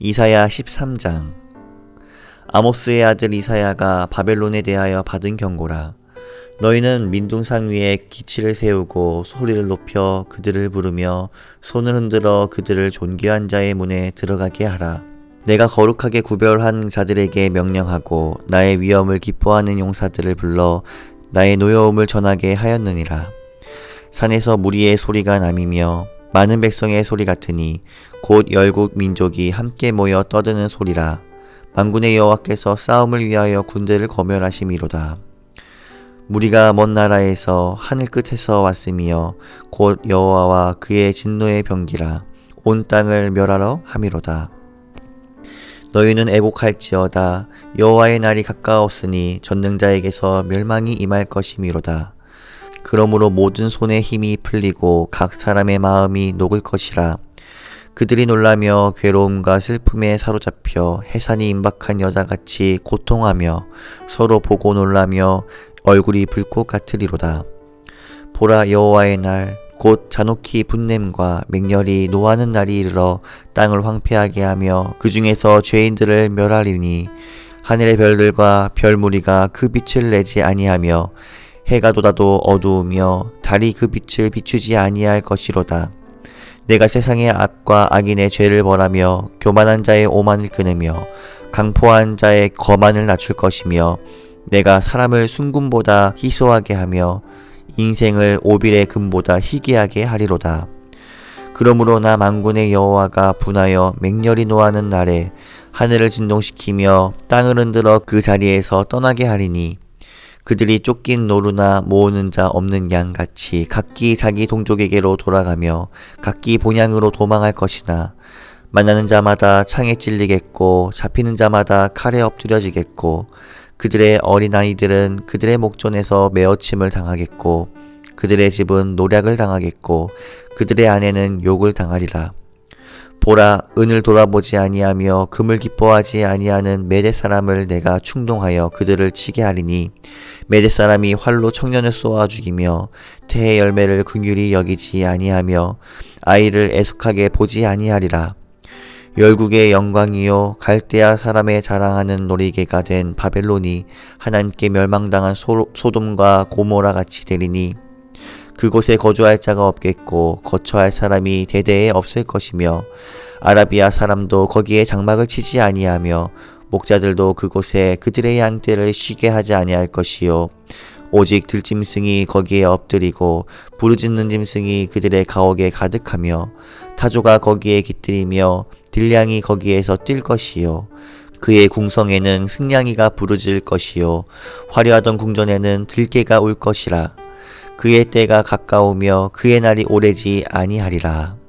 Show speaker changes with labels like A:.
A: 이사야 13장. 아모스의 아들 이사야가 바벨론에 대하여 받은 경고라. 너희는 민둥상 위에 기치를 세우고 소리를 높여 그들을 부르며 손을 흔들어 그들을 존귀한 자의 문에 들어가게 하라. 내가 거룩하게 구별한 자들에게 명령하고 나의 위엄을 기뻐하는 용사들을 불러 나의 노여움을 전하게 하였느니라. 산에서 무리의 소리가 남이며 많은 백성의 소리 같으니 곧 열국 민족이 함께 모여 떠드는 소리라. 만군의 여호와께서 싸움을 위하여 군대를 거멸하심이로다. 무리가 먼 나라에서 하늘 끝에서 왔으며 곧 여호와와 그의 진노의 병기라. 온 땅을 멸하러 함이로다. 너희는 애곡할지어다. 여호와의 날이 가까웠으니 전능자에게서 멸망이 임할 것이미로다 그러므로 모든 손에 힘이 풀리고 각 사람의 마음이 녹을 것이라. 그들이 놀라며 괴로움과 슬픔에 사로잡혀 해산이 임박한 여자같이 고통하며 서로 보고 놀라며 얼굴이 불꽃 같으리로다. 보라 여호와의 날 곧 잔혹히 분냄과 맹렬히 노하는 날이 이르러 땅을 황폐하게 하며 그 중에서 죄인들을 멸하리니 하늘의 별들과 별무리가 그 빛을 내지 아니하며 해가 돋아도 어두우며 달이 그 빛을 비추지 아니할 것이로다. 내가 세상의 악과 악인의 죄를 벌하며 교만한 자의 오만을 끊으며 강포한 자의 거만을 낮출 것이며 내가 사람을 순금보다 희소하게 하며 인생을 오빌의 금보다 희귀하게 하리로다. 그러므로 나 만군의 여호와가 분하여 맹렬히 노하는 날에 하늘을 진동시키며 땅을 흔들어 그 자리에서 떠나게 하리니 그들이 쫓긴 노루나 모으는 자 없는 양 같이 각기 자기 동족에게로 돌아가며 각기 본향으로 도망할 것이나 만나는 자마다 창에 찔리겠고 잡히는 자마다 칼에 엎드려지겠고 그들의 어린아이들은 그들의 목전에서 메어침을 당하겠고 그들의 집은 노략을 당하겠고 그들의 아내는 욕을 당하리라. 보라 은을 돌아보지 아니하며 금을 기뻐하지 아니하는 메대 사람을 내가 충동하여 그들을 치게 하리니 메대 사람이 활로 청년을 쏘아 죽이며 태의 열매를 긍휼히 여기지 아니하며 아이를 애석하게 보지 아니하리라. 열국의 영광이요 갈대아 사람의 자랑하는 놀이개가 된 바벨론이 하나님께 멸망당한 소, 소돔과 고모라 같이 되리니 그곳에 거주할 자가 없겠고 거처할 사람이 대대에 없을 것이며 아라비아 사람도 거기에 장막을 치지 아니하며 목자들도 그곳에 그들의 양떼를 쉬게 하지 아니할 것이요. 오직 들짐승이 거기에 엎드리고 부르짖는 짐승이 그들의 가옥에 가득하며 타조가 거기에 깃들이며 들량이 거기에서 뛸 것이요. 그의 궁성에는 승냥이가 부르짖을 것이요. 화려하던 궁전에는 들개가 울 것이라 그의 때가 가까우며 그의 날이 오래지 아니하리라.